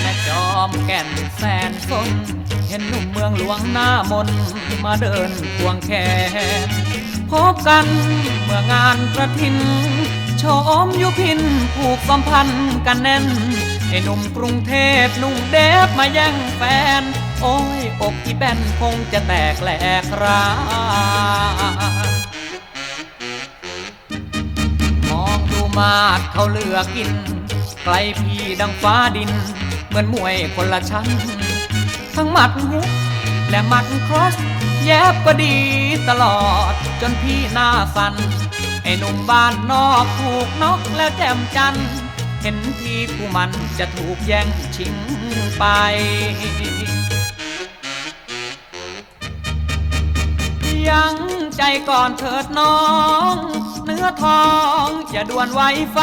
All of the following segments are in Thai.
แม่จอมแก่นแสนสนเห็นหนุ่มเมืองหลวงหน้ามนมาเดินควงแขนพบกันเมื่องานกระถิน ชมยุพินผูกสัมพันธ์กันแน่นไอ้หนุ่มกรุงเทพหนุ่มเดฟมาแย่งแฟน โอ้ยอกอีแบนคงจะแตกแหลกรามองดูมาดเขาเลือกกิน ไกลพี่ดังฟ้าดิน เหมือนมวยคนละชั้น ทั้งหมัดฮุกและหมัดครอส แยบก็ดีตลอดจนพี่หน้าสัน ไอ้หนุ่มบ้านนอกถูกนอกแล้วแจ่มจัน เห็นทีกูมันจะถูกแย่งชิงไปยังใจก่อนเถิดน้อง เนื้อทองอย่าด่วนไวไฟ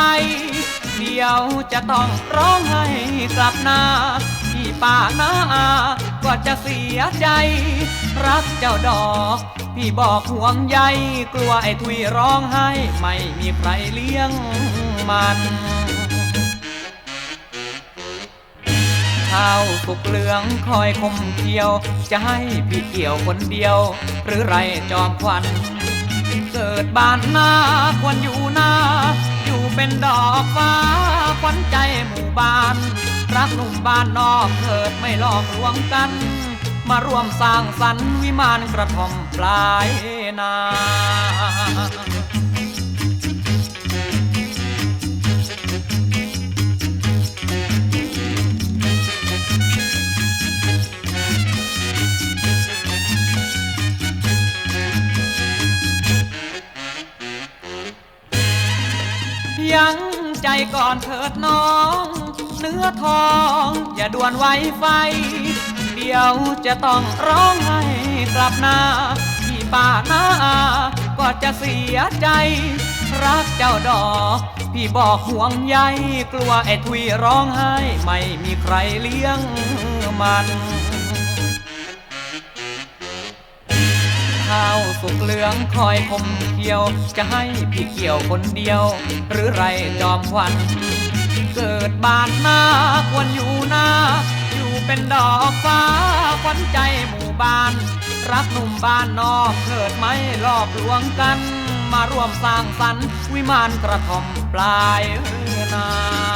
เดี๋ยวจะต้องร้องให้กลับหน้าพี่ป้าน้าอาก็จะเสียใจ รักเจ้าดอก พี่บอกห่วงใยกลัวไอ้ทุยร้องไห้ ไม่มีใครเลี้ยงมันข้าวสุกเหลืองคอยคมเคียว จะให้พี่เกี่ยวคนเดียว หรือไรจอมควัน เกิดบ้านนาควรอยู่นาอยู่เป็นดอกฟ้าขวัญใจหมู่บ้าน รักหนุ่มบ้านนอกเถิดไม่หลอกลวงกัน มาร่วมสร้างสรรค์วิมานกระท่อมปลายนายังใจก่อนเถิดน้อง เนื้อทอง อย่าด่วนไวไฟ ดี๋ยวจะต้องร้องให้กลับหน้าพี่ป้าน้าอาก็จะเสียใจ รักเจ้าดอก พี่บอกห่วงใยกลัวไอ้ทุยร้องไห้ ไม่มีใครเลี้ยงมันข้าวสุกเหลืองคอยคมเคียว จะให้พี่เกี่ยวคนเดียว หรือไรจอมควัน เกิดบานนาควรอยู่นาอยู่เป็นดอกฟ้า วัญใจหมู่บ้าน รักหนุ่มบ้านนอกเกิดไม่หลอบลวงกัน มาร่วมสร้างสรรค์วิมานกระท่อมปลายนา